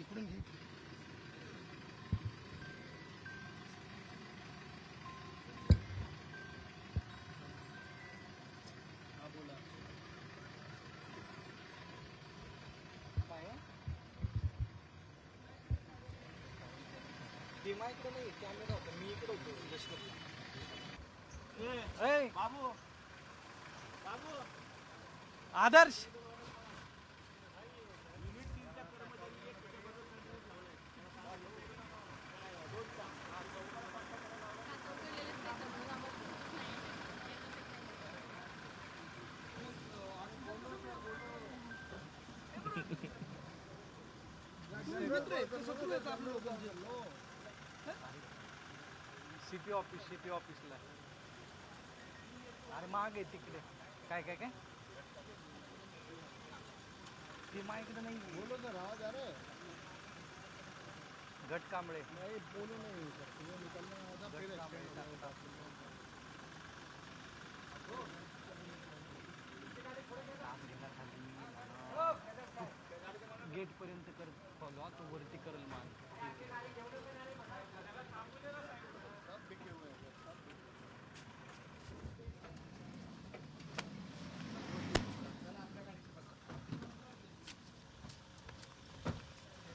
इकडून घे. भीमा इकडे नाही कॅमेरा होता. मी इकडे होतो बाबू. बाबू. आदर्श. सिटी ऑफिस सिटी ऑफिसला अरे माग आहे तिकडे. काय काय काय? भीमा इकडे नाही. बोलो ना राज अरे गट कांबळे नहीं बोलो नहीं. कुठपर्यंत करत पावला तो वरती करेल मान